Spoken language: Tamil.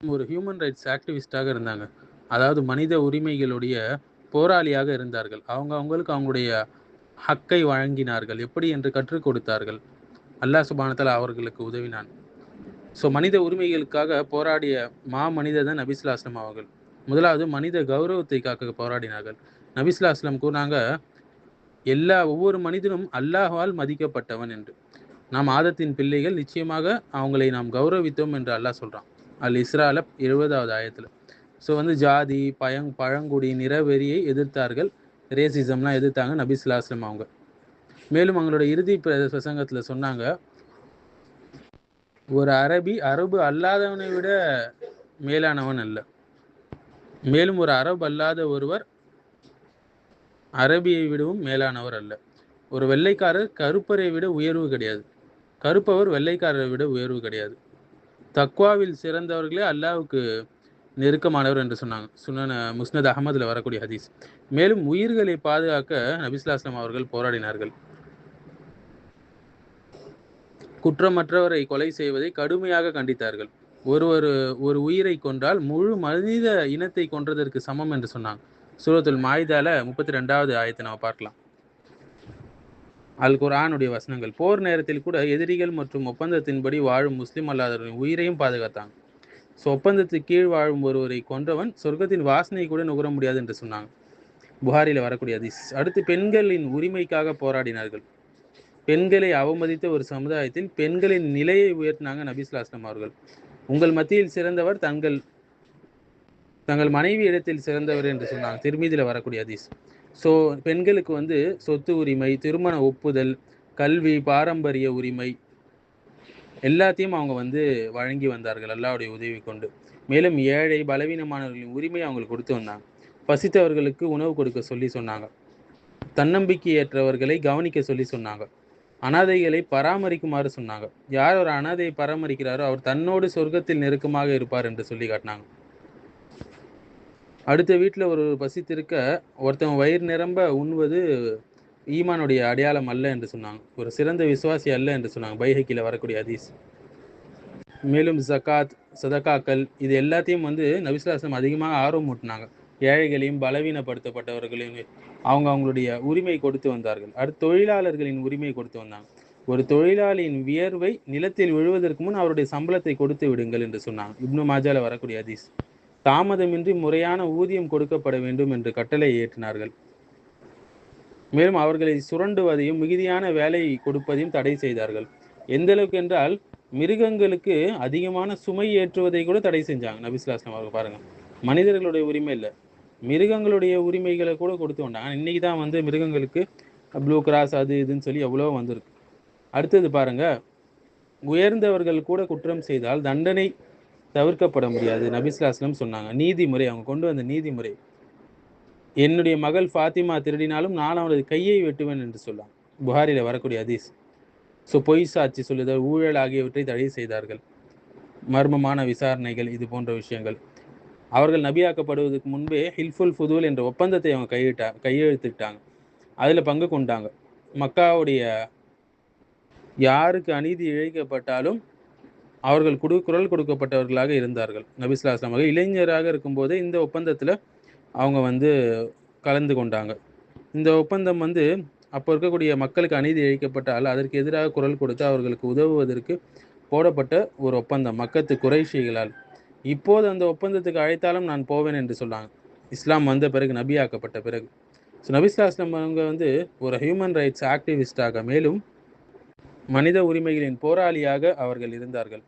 ஒரு ஹியூமன் ரைட்ஸ் ஆக்டிவிஸ்டாக இருந்தாங்க. அதாவது மனித உரிமைகளுடைய போராளியாக இருந்தார்கள். அவங்க அவங்களுக்கு அவங்களுடைய ஹக்கை வழங்கினார்கள். எப்படி என்று கற்றுக் கொடுத்தார்கள். அல்லாஹ் சுபானத்தில் அவர்களுக்கு உதவினான். ஸோ மனித உரிமைகளுக்காக போராடிய மா மனிதர் தான் நபிஸ்லாஸ்லம் அவர்கள். முதலாவது மனித கௌரவத்தை காக்க போராடினார்கள். நபிஸ்லாஸ்லம் கூறினாங்க எல்லா ஒவ்வொரு மனிதனும் அல்லாஹால் மதிக்கப்பட்டவன் என்று. நாம் ஆதத்தின் பிள்ளைகள் நிச்சயமாக அவங்களை நாம் கௌரவித்தோம் என்று அல்லாஹ் சொல்கிறான் அல் இஸ்ரால எழுபதாவது ஆயத்தில். ஸோ வந்து ஜாதி பயங் பழங்குடி நிறவெறியை எதிர்த்தார்கள். ரேசிசம்லாம் எதிர்த்தாங்க நபிஸ்லாஸ்லம் அவங்க. மேலும் அவங்களோட இறுதி பிரசங்கத்தில் சொன்னாங்க ஒரு அரபி அரபு அல்லாதவனை விட மேலானவன் அல்ல. மேலும் ஒரு அரபு அல்லாத ஒருவர் அரபியை விடவும் மேலானவர் அல்ல. ஒரு வெள்ளைக்காரர் கருப்பரை விட உயர்வு கிடையாது. கருப்பவர் வெள்ளைக்காரரை விட உயர்வு கிடையாது. தக்வாவில் சிறந்தவர்களே அல்லாவுக்கு நெருக்கமானவர் என்று சொன்னாங்க. சுன்னன முஸ்னத் அகமதில் வரக்கூடிய ஹதீஸ். மேலும் உயிர்களை பாதுகாக்க நபிஸ்லாஸ்லாம் அவர்கள் போராடினார்கள். குற்றமற்றவரை கொலை செய்வதை கடுமையாக கண்டித்தார்கள். ஒரு ஒரு ஒரு உயிரை கொன்றால் முழு மனித இனத்தை கொன்றதற்கு சமம் என்று சொன்னாங்க. சூரத்துல் மாயுதால முப்பத்தி ரெண்டாவது ஆயத்தை நம்ம பார்க்கலாம். அல் குரானுடைய வசனங்கள். போர் நேரத்தில் கூட எதிரிகள் மற்றும் ஒப்பந்தத்தின்படி வாழும் முஸ்லிம் அல்லாதவர்களின் உயிரையும் பாதுகாத்தாங்க ஸோ ஒப்பந்தத்துக்கு கீழ் வாழும் ஒருவரை கொன்றவன் சொர்க்கத்தின் வாசனை கூட நுகர முடியாது என்று சொன்னாங்க. புகாரில் வரக்கூடிய அதிஸ் அடுத்து பெண்களின் உரிமைக்காக போராடினார்கள். பெண்களை அவமதித்த ஒரு சமுதாயத்தில் பெண்களின் நிலையை உயர்த்தினாங்க நபிஸ்லாஸ்லம் அவர்கள். உங்கள் மத்தியில் சிறந்தவர் தங்கள் தங்கள் மனைவி இடத்தில் சிறந்தவர் என்று சொன்னாங்க. திருமீதியில் வரக்கூடிய அதிஸ் ஸோ பெண்களுக்கு வந்து சொத்து உரிமை திருமண ஒப்புதல் கல்வி பாரம்பரிய உரிமை எல்லாத்தையும் அவங்க வந்து வழங்கி வந்தார்கள் அல்லாவுடைய உதவி கொண்டு. மேலும் ஏழை பலவீனமானவர்களின் உரிமை அவங்களுக்கு கொடுத்து வந்தாங்க. பசித்தவர்களுக்கு உணவு கொடுக்க சொல்லி சொன்னாங்க. தன்னம்பிக்கையற்றவர்களை கவனிக்க சொல்லி சொன்னாங்க. அனாதைகளை பராமரிக்குமாறு சொன்னாங்க. யார் ஒரு அனாதையை பராமரிக்கிறாரோ அவர் தன்னோடு சொர்க்கத்தில் நெருக்கமாக இருப்பார் என்று சொல்லி காட்டினாங்க. அடுத்த வீட்டில் ஒரு பசித்திருக்க ஒருத்தன் வயிறு நிரம்ப உண்வது ஈமானுடைய அடையாளம் அல்ல என்று சொன்னாங்க. ஒரு சிறந்த விசுவாசி அல்ல என்று சொன்னாங்க. பைஹக்கில வரக்கூடிய ஹதீஸ். மேலும் ஜக்காத் சதகாக்கள் இது எல்லாத்தையும் வந்து நபிசுலாசம் அதிகமாக ஆர்வம் ஊட்டினாங்க. ஏழைகளையும் பலவீனப்படுத்தப்பட்டவர்களையும் அவங்க அவங்களுடைய உரிமை கொடுத்து வந்தார்கள். அடுத்து தொழிலாளர்களின் உரிமை கொடுத்து வந்தாங்க. ஒரு தொழிலாளியின் வியர்வை நிலத்தில் விழுவதற்கு முன் அவருடைய சம்பளத்தை கொடுத்து விடுங்கள் என்று சொன்னாங்க. இப்னு மாஜால வரக்கூடிய ஹதீஸ். தாமதமின்றி முறையான ஊதியம் கொடுக்கப்பட வேண்டும் என்று கட்டளை ஏற்றினார்கள். மேலும் அவர்களை சுரண்டுவதையும் மிகுதியான வேலை கொடுப்பதையும் தடை செய்தார்கள். எந்த அளவுக்கு என்றால் மிருகங்களுக்கு அதிகமான சுமை ஏற்றுவதை கூட தடை செஞ்சாங்க. நபிசுலாஸ்லாம் அவர்கள் பாருங்க. மனிதர்களுடைய உரிமை இல்லை. மிருகங்களுடைய உரிமைகளை கூட கொடுத்து வந்தாங்க. இன்னைக்கு தான் வந்து மிருகங்களுக்கு ப்ளூ கிராஸ் அது இதுன்னு சொல்லி எவ்வளோ வந்திருக்கு. அடுத்தது பாருங்க. உயர்ந்தவர்கள் கூட குற்றம் செய்தால் தண்டனை தவிர்க்கப்பட முடியாது. நபிஸ்லாஸ்லம் சொன்னாங்க. நீதிமுறை அவங்க கொண்டு வந்த நீதிமுறை. என்னுடைய மகள் ஃபாத்திமா திருடினாலும் நான் அவனது கையை வெட்டுவேன் என்று சொன்னான். புகாரில வரக்கூடிய அதீஸ் ஸோ பொய் சாட்சி சொல்லுதல் ஊழல் ஆகியவற்றை தடை செய்தார்கள். மர்மமான விசாரணைகள் இது போன்ற விஷயங்கள். அவர்கள் நபியாக்கப்படுவதற்கு முன்பே ஹில்ஃபுல் ஃபுதூல் என்ற ஒப்பந்தத்தை அவங்க கையிட்டா கையெழுத்துக்கிட்டாங்க அதில் பங்கு கொண்டாங்க. மக்காவுடைய யாருக்கு அநீதி இழைக்கப்பட்டாலும் அவர்கள் குடு குரல் கொடுக்கப்பட்டவர்களாக இருந்தார்கள். நபிஸ்லாஸ்லாம் அவர்கள் இளைஞராக இருக்கும்போதே இந்த ஒப்பந்தத்தில் அவங்க வந்து கலந்து கொண்டாங்க. இந்த ஒப்பந்தம் வந்து அப்போ இருக்கக்கூடிய மக்களுக்கு அநீதி இழைக்கப்பட்டால் அதற்கு எதிராக குரல் கொடுத்து அவர்களுக்கு உதவுவதற்கு போடப்பட்ட ஒரு ஒப்பந்தம் மக்கத்து குறைஷிகளால். இப்போது அந்த ஒப்பந்தத்துக்கு அழைத்தாலும் நான் போவேன் என்று சொன்னாங்க. இஸ்லாம் வந்த பிறகு நபியாக்கப்பட்ட பிறகு. ஸோ நபிஸ்லாஸ்லாம் அவங்க வந்து ஒரு ஹியூமன் ரைட்ஸ் ஆக்டிவிஸ்டாக மேலும் மனித உரிமைகளின் போராளியாக அவர்கள் இருந்தார்கள்.